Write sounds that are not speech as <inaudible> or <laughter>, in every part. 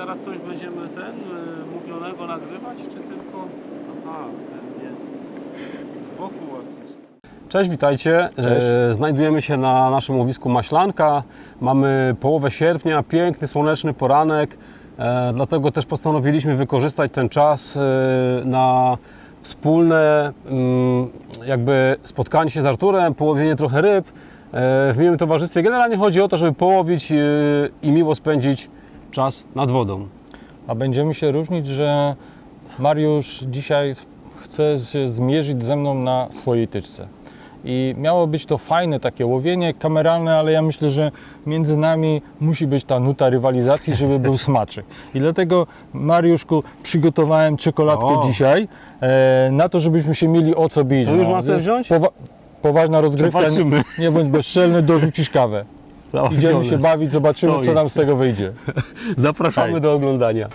teraz coś będziemy ten y, mówionego nagrywać, czy tylko... Aha, ten nie. Z boku łapiesz. Cześć, witajcie. Cześć. E, Znajdujemy się na naszym łowisku Maślanka. Mamy połowę sierpnia, piękny, słoneczny poranek. E, Dlatego też postanowiliśmy wykorzystać ten czas e, na wspólne mm, jakby spotkanie się z Arturem, połowienie trochę ryb e, w miłym towarzystwie. Generalnie chodzi o to, żeby połowić e, i miło spędzić czas nad wodą. A będziemy się różnić, że Mariusz dzisiaj chce się zmierzyć ze mną na swojej tyczce. I miało być to fajne takie łowienie kameralne, ale ja myślę, że między nami musi być ta nuta rywalizacji, żeby był <laughs> smaczek. I dlatego Mariuszku przygotowałem czekoladkę O. dzisiaj e, na to, żebyśmy się mieli o co bić. To już No, sobie jest wziąć? Powa- poważna rozgrywka, nie, nie bądź bezczelny, dorzucisz kawę. Idziemy się bawić, zobaczymy Stoi. co nam z tego wyjdzie. <laughs> Zapraszamy do oglądania.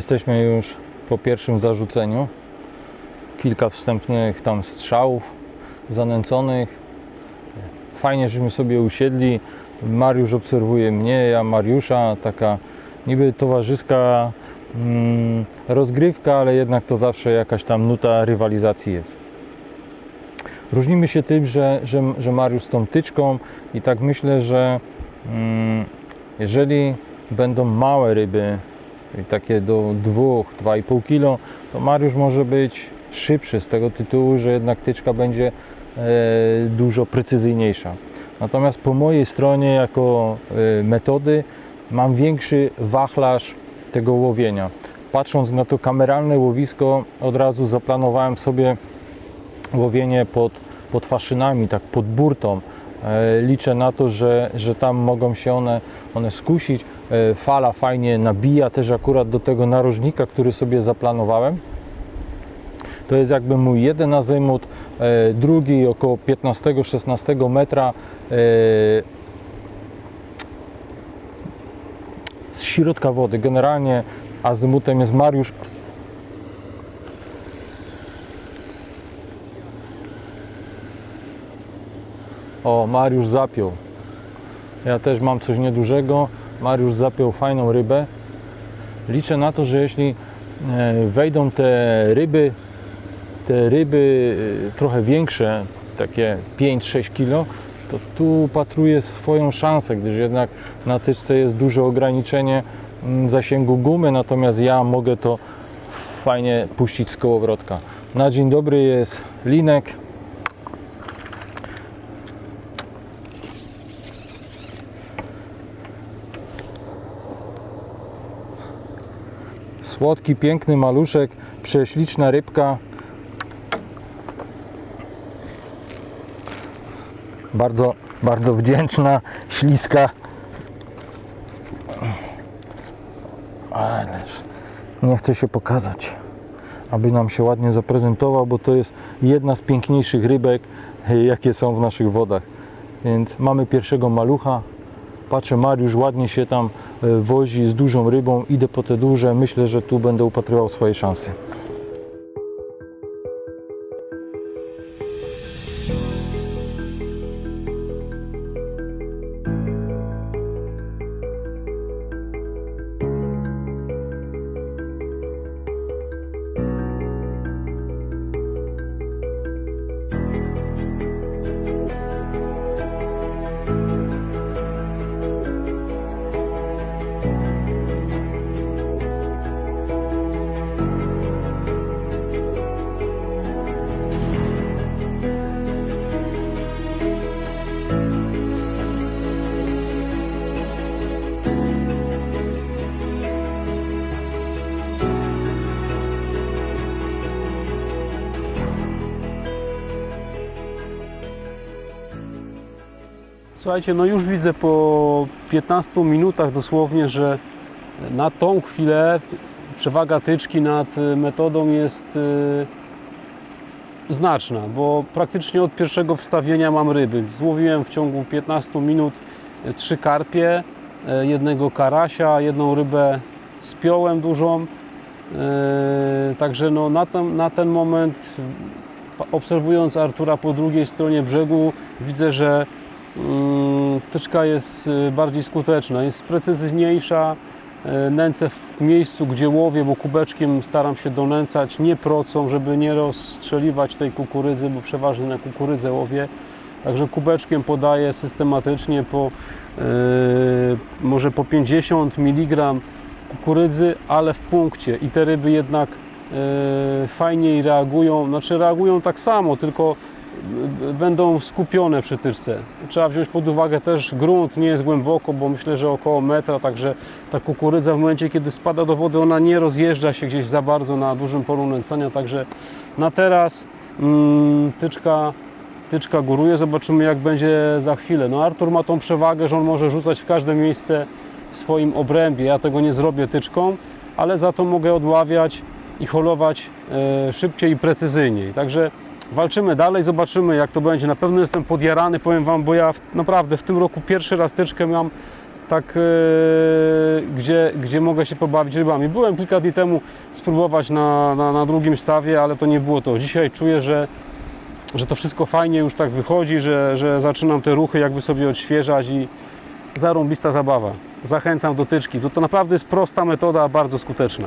Jesteśmy już po pierwszym zarzuceniu. Kilka wstępnych tam strzałów zanęconych. Fajnie, żeśmy sobie usiedli. Mariusz obserwuje mnie, ja Mariusza. Taka niby towarzyska mm, rozgrywka, ale jednak to zawsze jakaś tam nuta rywalizacji jest. Różnimy się tym, że, że, że Mariusz z tą tyczką i tak myślę, że mm, jeżeli będą małe ryby, i takie do 2-2,5 kg, to Mariusz może być szybszy z tego tytułu, że jednak tyczka będzie e, dużo precyzyjniejsza. Natomiast po mojej stronie, jako e, metody, mam większy wachlarz tego łowienia. Patrząc na to kameralne łowisko, od razu zaplanowałem sobie łowienie pod, pod faszynami, tak pod burtą. E, Liczę na to, że, że tam mogą się one, one skusić. E, Fala fajnie nabija też akurat do tego narożnika, który sobie zaplanowałem. To jest jakby mój jeden azymut, e, drugi około 15-16 metra e, z środka wody. Generalnie azymutem jest Mariusz O, Mariusz zapiął. Ja też mam coś niedużego. Mariusz zapiął fajną rybę. Liczę na to, że jeśli e, wejdą te ryby, te ryby e, trochę większe, takie 5-6 kg, to tu upatruję swoją szansę, gdyż jednak na tyczce jest duże ograniczenie mm, zasięgu gumy, natomiast ja mogę to fajnie puścić z kołowrotka. Na dzień dobry jest linek, Słodki, piękny maluszek, prześliczna rybka. Bardzo, bardzo wdzięczna, śliska. Ależ nie chce się pokazać, aby nam się ładnie zaprezentował, bo to jest jedna z piękniejszych rybek, jakie są w naszych wodach. Więc mamy pierwszego malucha. Patrzę, Mariusz ładnie się tam e, wozi z dużą rybą. Idę po te duże. Myślę, że tu będę upatrywał swoje szanse. Słuchajcie, no już widzę po 15 minutach dosłownie, że na tą chwilę przewaga tyczki nad y, metodą jest y, znaczna, bo praktycznie od pierwszego wstawienia mam ryby. Złowiłem w ciągu 15 minut y, trzy karpie, y, jednego karasia, jedną rybę spiąłem dużą. Y, Także no na, ten, na ten moment, obserwując Artura po drugiej stronie brzegu, widzę, że Tyczka jest y, bardziej skuteczna, jest precyzyjniejsza. y, Nęcę w miejscu, gdzie łowię, bo kubeczkiem staram się donęcać, nie procą, żeby nie rozstrzeliwać tej kukurydzy, bo przeważnie na kukurydzę łowię. Także kubeczkiem podaję systematycznie po y, może po 50 mg kukurydzy, ale w punkcie i te ryby jednak y, fajniej reagują, znaczy reagują tak samo, tylko będą skupione przy tyczce. Trzeba wziąć pod uwagę też grunt, nie jest głęboko, bo myślę, że około metra, także ta kukurydza w momencie, kiedy spada do wody, ona nie rozjeżdża się gdzieś za bardzo na dużym polu nęcania, także na teraz mm, tyczka, tyczka góruje, zobaczymy jak będzie za chwilę. No Artur ma tą przewagę, że on może rzucać w każde miejsce w swoim obrębie, ja tego nie zrobię tyczką, ale za to mogę odławiać i holować e, szybciej i precyzyjniej, także walczymy dalej, zobaczymy jak to będzie. Na pewno jestem podjarany, powiem Wam, bo ja w, naprawdę w tym roku pierwszy raz tyczkę mam tak, e, gdzie, gdzie mogę się pobawić rybami. Byłem kilka dni temu spróbować na, na, na drugim stawie, ale to nie było to. Dzisiaj czuję, że, że to wszystko fajnie już tak wychodzi, że, że zaczynam te ruchy jakby sobie odświeżać i zarąbista zabawa. Zachęcam do tyczki. To, to naprawdę jest prosta metoda, bardzo skuteczna.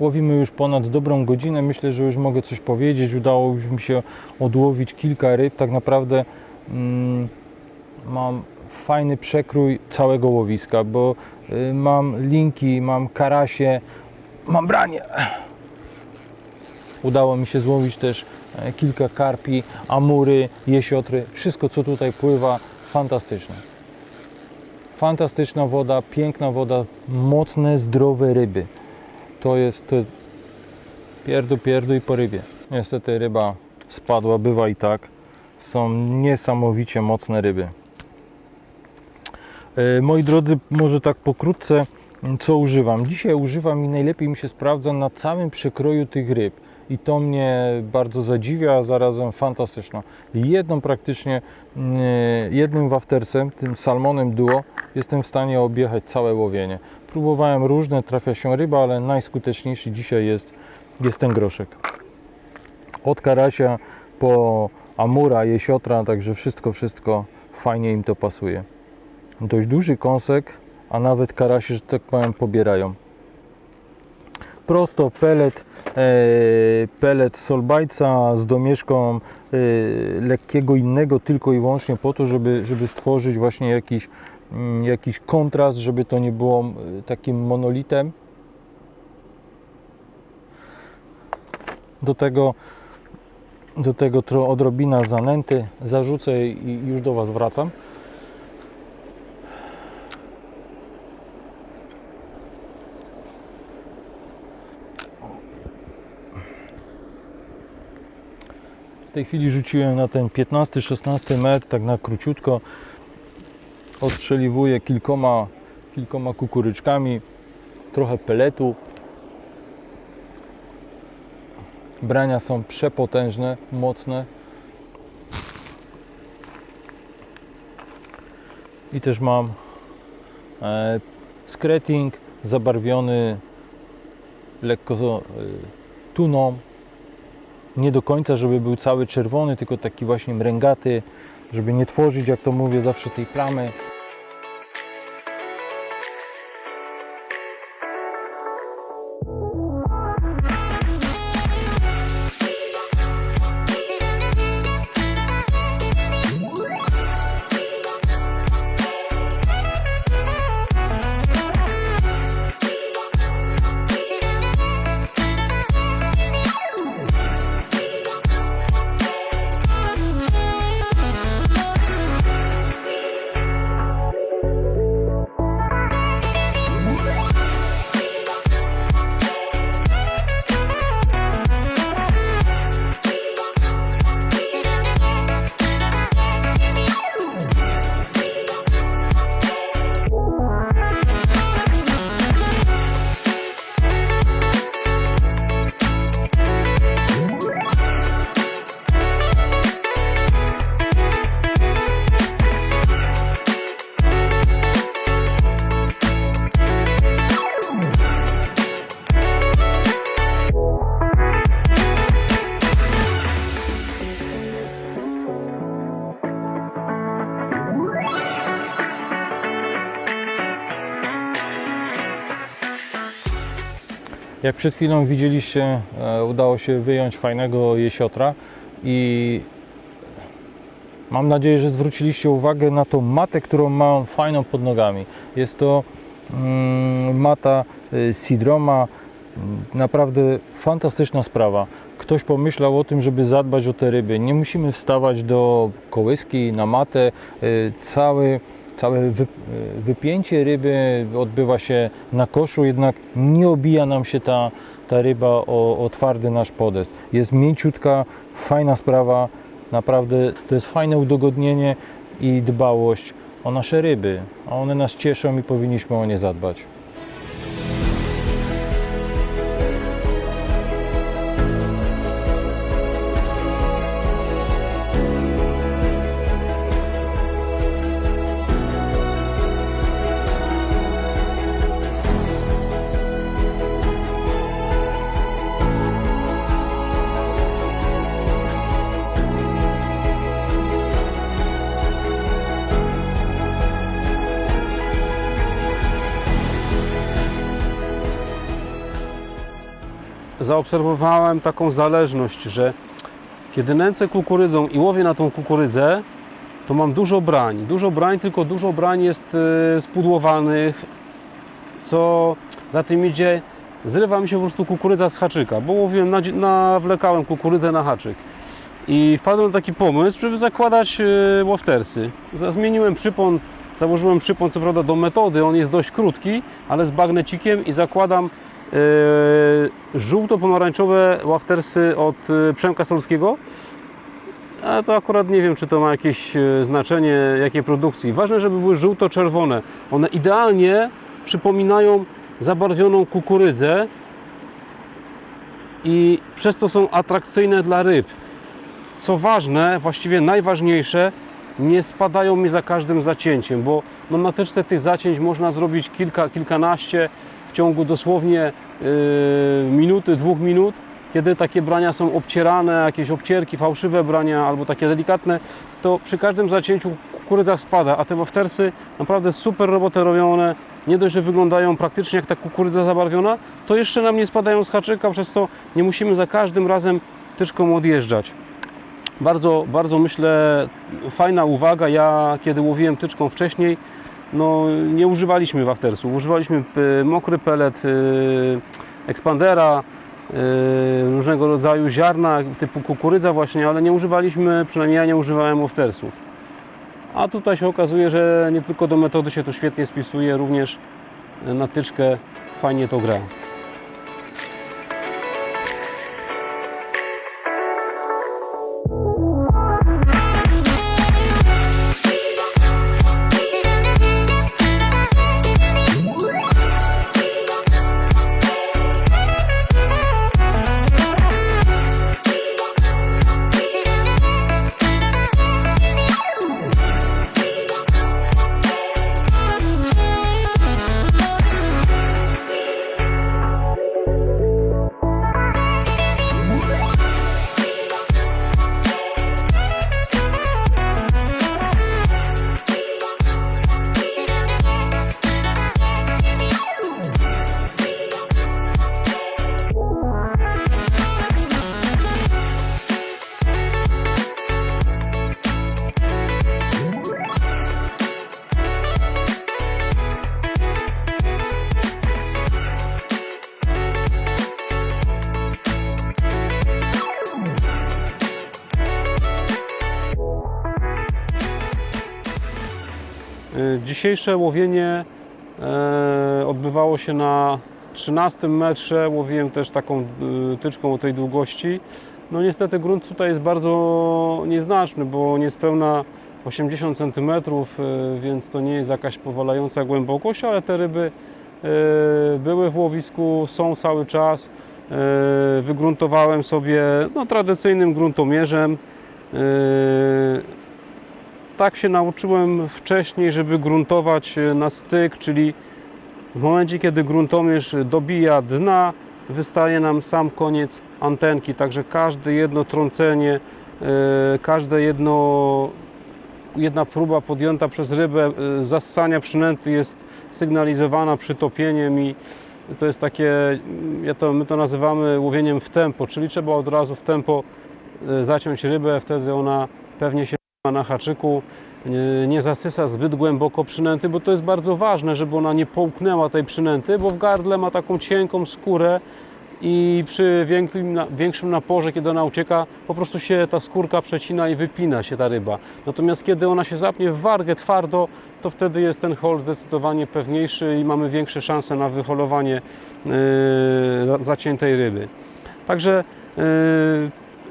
Łowimy już ponad dobrą godzinę. Myślę, że już mogę coś powiedzieć. Udało już mi się odłowić kilka ryb. Tak naprawdę mm, mam fajny przekrój całego łowiska, bo y, mam linki, mam karasie, mam branie. Udało mi się złowić też e, kilka karpi, amury, jesiotry. Wszystko co tutaj pływa, fantastyczne. Fantastyczna woda, piękna woda, mocne, zdrowe ryby. To jest, pierdu, pierdu i po rybie. Niestety ryba spadła, bywa i tak. Są niesamowicie mocne ryby. E, Moi drodzy, może tak pokrótce, co używam. Dzisiaj używam i najlepiej mi się sprawdza na całym przekroju tych ryb. I to mnie bardzo zadziwia, a zarazem fantastyczno. Jedną praktycznie, mm, jednym waftercem, tym salmonem duo, jestem w stanie objechać całe łowienie. Próbowałem różne, trafia się ryba, ale najskuteczniejszy dzisiaj jest, jest ten groszek. Od karasia po amura, jesiotra, także wszystko, wszystko fajnie im to pasuje dość duży kąsek, a nawet karasie, że tak powiem, pobierają. Prosto pelet, e, pelet solbajca z domieszką e, lekkiego innego, tylko i wyłącznie po to, żeby, żeby stworzyć właśnie jakiś, jakiś kontrast, żeby to nie było e, takim monolitem. Do tego, do tego odrobina zanęty zarzucę i już do Was wracam. W tej chwili rzuciłem na ten 15-16 metr, tak na króciutko. Ostrzeliwuję kilkoma, kilkoma kukuryczkami, trochę peletu. Brania są przepotężne, mocne. I też mam e, skreting zabarwiony lekko e, tuną nie do końca, żeby był cały czerwony, tylko taki właśnie mręgaty, żeby nie tworzyć, jak to mówię, zawsze tej plamy. Jak przed chwilą widzieliście, e, udało się wyjąć fajnego jesiotra i mam nadzieję, że zwróciliście uwagę na tą matę, którą mam fajną pod nogami. Jest to mm, mata y, Sidroma, Mm, naprawdę fantastyczna sprawa. Ktoś pomyślał o tym, żeby zadbać o te ryby. Nie musimy wstawać do kołyski, na matę. Y, Cały, całe wy, wypięcie ryby odbywa się na koszu, jednak nie obija nam się ta, ta ryba o, o twardy nasz podest. Jest mięciutka, fajna sprawa. Naprawdę to jest fajne udogodnienie i dbałość o nasze ryby. A one nas cieszą i powinniśmy o nie zadbać. Zaobserwowałem taką zależność, że kiedy nęcę kukurydzą i łowię na tą kukurydzę, to mam dużo brań. Dużo brań, tylko dużo brań jest e, spudłowanych, co za tym idzie, zrywa mi się po prostu kukurydza z haczyka, bo łowiłem, nawlekałem kukurydzę na haczyk. I wpadłem na taki pomysł, żeby zakładać łoftersy. Za- Zmieniłem przypon, założyłem przypon co prawda do metody, on jest dość krótki, ale z bagnecikiem i zakładam żółto-pomarańczowe łaftersy od e, Przemka Solskiego. A to akurat nie wiem, czy to ma jakieś e, znaczenie, jakiej produkcji. Ważne, żeby były żółto-czerwone. One idealnie przypominają zabarwioną kukurydzę i przez to są atrakcyjne dla ryb. Co ważne, właściwie najważniejsze, nie spadają mi za każdym zacięciem, bo no na tyczce tych zacięć można zrobić kilka, kilkanaście w ciągu dosłownie yy, minuty, dwóch minut, kiedy takie brania są obcierane, jakieś obcierki, fałszywe brania albo takie delikatne, to przy każdym zacięciu kukurydza spada, a te waftersy naprawdę super robotę robią one. Nie dość, że wyglądają praktycznie jak ta kukurydza zabarwiona, to jeszcze nam nie spadają z haczyka, przez to nie musimy za każdym razem tyczką odjeżdżać. Bardzo, bardzo myślę, fajna uwaga. Ja kiedy łowiłem tyczką wcześniej, no nie używaliśmy waftersów. Używaliśmy y, mokry pelet, y, ekspandera, y, różnego rodzaju ziarna typu kukurydza właśnie, ale nie używaliśmy, przynajmniej ja nie używałem waftersów. A tutaj się okazuje, że nie tylko do metody się to świetnie spisuje, również na tyczkę fajnie to gra. Dzisiejsze łowienie e, odbywało się na 13 metrze. Łowiłem też taką y, tyczką o tej długości. No niestety grunt tutaj jest bardzo nieznaczny, bo niespełna 80 cm, y, więc to nie jest jakaś powalająca głębokość, ale te ryby y, były w łowisku, są cały czas. Y, Wygruntowałem sobie no, tradycyjnym gruntomierzem. Tak się nauczyłem wcześniej, żeby gruntować e, na styk, czyli w momencie, kiedy gruntomierz dobija dna, wystaje nam sam koniec antenki, także każde jedno trącenie, e, każde jedno, jedna próba podjęta przez rybę e, zassania przynęty jest sygnalizowana przytopieniem i to jest takie, ja to, my to nazywamy łowieniem w tempo, czyli trzeba od razu w tempo zaciąć rybę, wtedy ona pewnie się na haczyku nie- nie zasysa zbyt głęboko przynęty, bo to jest bardzo ważne, żeby ona nie połknęła tej przynęty, bo w gardle ma taką cienką skórę i przy większym, większym naporze, kiedy ona ucieka, po prostu się ta skórka przecina i wypina się ta ryba. Natomiast kiedy ona się zapnie w wargę twardo, to wtedy jest ten hol zdecydowanie pewniejszy i mamy większe szanse na wyholowanie yy, zaciętej ryby. Także yy,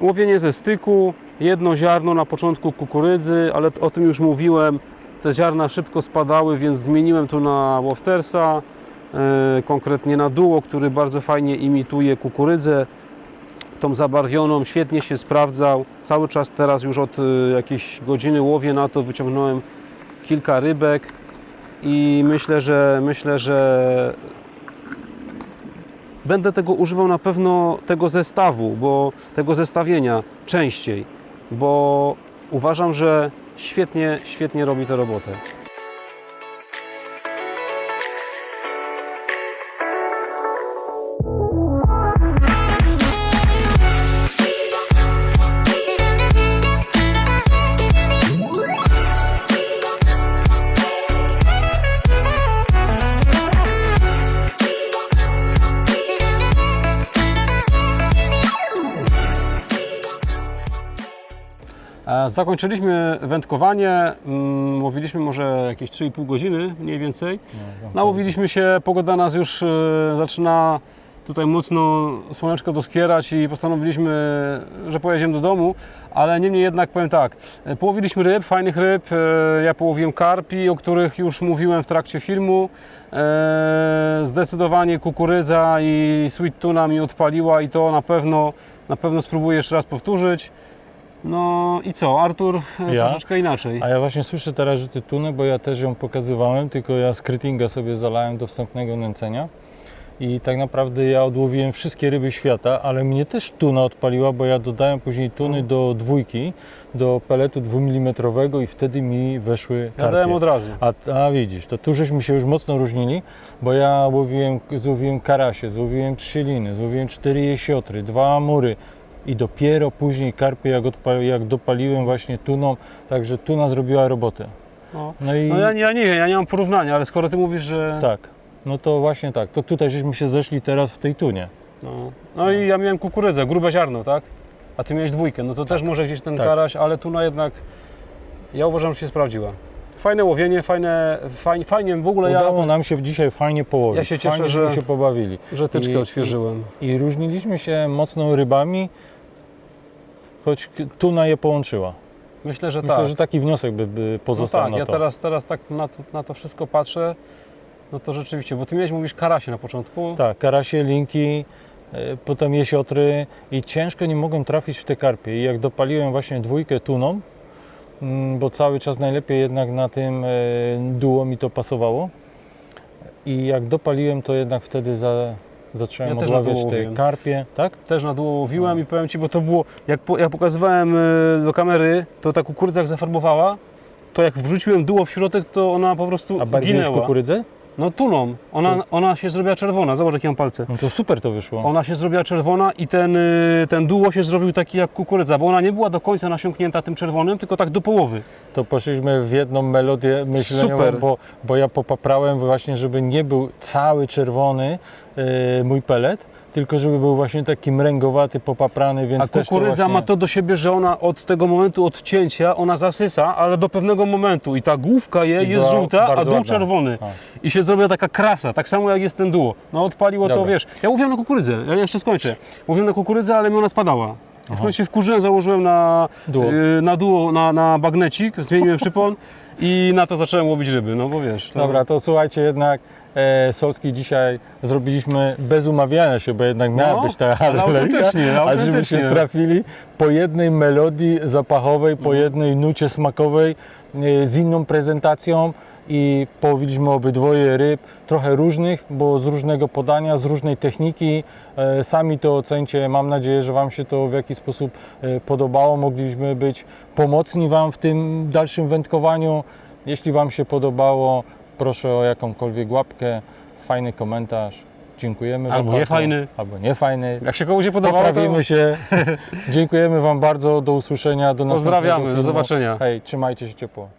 łowienie ze styku, jedno ziarno na początku kukurydzy, ale o tym już mówiłem. Te ziarna szybko spadały, więc zmieniłem tu na Woftersa, e, konkretnie na duo, który bardzo fajnie imituje kukurydzę. Tą zabarwioną, świetnie się sprawdzał. Cały czas teraz już od e, jakiejś godziny łowię na to, wyciągnąłem kilka rybek i myślę, że myślę, że będę tego używał na pewno tego zestawu, bo tego zestawienia częściej, bo uważam, że świetnie, świetnie robi tę robotę. Zakończyliśmy wędkowanie, mm, łowiliśmy może jakieś 3,5 godziny mniej więcej. Nałowiliśmy się, pogoda nas już e, zaczyna tutaj mocno słoneczko doskierać i postanowiliśmy, że pojedziemy do domu, ale niemniej jednak powiem tak, e, połowiliśmy ryb, fajnych ryb, e, ja połowiłem karpi, o których już mówiłem w trakcie filmu. Zdecydowanie kukurydza i sweet tuna mi odpaliła i to na pewno, na pewno spróbuję jeszcze raz powtórzyć. No i co, Artur e, Ja? troszeczkę inaczej. A ja właśnie słyszę teraz, że ty tunę, bo ja też ją pokazywałem, tylko ja skrytinga sobie zalałem do wstępnego nęcenia. I tak naprawdę ja odłowiłem wszystkie ryby świata, ale mnie też tuna odpaliła, bo ja dodałem później tuny do dwójki, do peletu 2 mm i wtedy mi weszły Ja karpie. dałem od razu. A, a widzisz, to tu żeśmy się już mocno różnili, bo ja łowiłem, złowiłem karasie, złowiłem trzy liny, złowiłem cztery jesiotry, dwa amury i dopiero później karpie jak, odpali, jak dopaliłem właśnie tuną, także tuna zrobiła robotę. No. No i No ja, ja nie wiem, ja nie mam porównania, ale skoro ty mówisz, że. tak, no to właśnie tak, to tutaj żeśmy się zeszli teraz w tej tunie. No, no i ja miałem kukurydzę, grube ziarno, tak? A ty miałeś dwójkę, no to też może gdzieś ten Tak. karaś, ale tu no jednak ja uważam, że się sprawdziła. Fajne łowienie, fajne, fajnie, fajnie w ogóle Udało ja, nam się dzisiaj fajnie połowić, Ja się cieszę, fajnie, że- żeśmy się pobawili. że tyczkę I- odświeżyłem. I różniliśmy się mocno rybami, choć tuna je połączyła. Myślę, że Myślę, tak. że taki wniosek by, by no pozostał tak, na ja to. teraz, teraz tak na to, na to wszystko patrzę, no to rzeczywiście, bo ty miałeś, mówisz karasie na początku. Tak, karasie, linki, e, potem jesiotry i ciężko nie mogłem trafić w te karpie. I jak dopaliłem właśnie dwójkę tuną, mm, bo cały czas najlepiej jednak na tym e, duo mi to pasowało. I jak dopaliłem, to jednak wtedy za, zacząłem Ja odławiać te karpie, tak? Też na dół łowiłem No. i powiem Ci, bo to było, jak, po, jak pokazywałem y, do kamery, to ta kukurydza jak zafarbowała, to jak wrzuciłem duło w środek, to ona po prostu A bardziej ginęła. kukurydzę? No tuną. Ona, ona się zrobiła czerwona, zobacz jakie mam palce. No to super to wyszło. Ona się zrobiła czerwona i ten, y, ten duło się zrobił taki jak kukurydza, bo ona nie była do końca nasiąknięta tym czerwonym, tylko tak do połowy. To poszliśmy w jedną melodię myśleniową, Super. bo, bo ja popaprałem właśnie, żeby nie był cały czerwony e, mój pelet, tylko żeby był właśnie taki mręgowaty, popaprany, więc A też to kukurydza właśnie... ma to do siebie, że ona od tego momentu odcięcia, ona zasysa, ale do pewnego momentu i ta główka jej I jest była żółta, a bardzo dół ładna. czerwony. A. I się zrobiła taka krasa, tak samo jak jest ten duo. No odpaliło to, Dobra. wiesz, ja mówiłem na kukurydzę, ja jeszcze skończę. Mówiłem na kukurydzę, ale mi ona spadała. W końcu się wkurzyłem, założyłem na Duo. yy, na, duo, na, na bagnecik, zmieniłem przypon i na to zacząłem łowić ryby, no bo wiesz. To... Dobra, to słuchajcie jednak e, Solski dzisiaj zrobiliśmy bez umawiania się, bo jednak miała No, być ta alergia, autentycznie, a żebyśmy autentycznie. trafili po jednej melodii zapachowej, po Mhm. jednej nucie smakowej e, z inną prezentacją i połowiliśmy obydwoje ryb, trochę różnych, bo z różnego podania, z różnej techniki. E, Sami to ocencie. Mam nadzieję, że Wam się to w jakiś sposób e, podobało. Mogliśmy być pomocni Wam w tym dalszym wędkowaniu. Jeśli Wam się podobało, proszę o jakąkolwiek łapkę, fajny komentarz. Dziękujemy Wam Albo bardzo. niefajny. Albo niefajny. Jak się komuś nie podobało, to Poprawimy się. <laughs> Dziękujemy Wam bardzo. Do usłyszenia. Do następnego pozdrawiamy, do filmu. zobaczenia. Hej, trzymajcie się ciepło.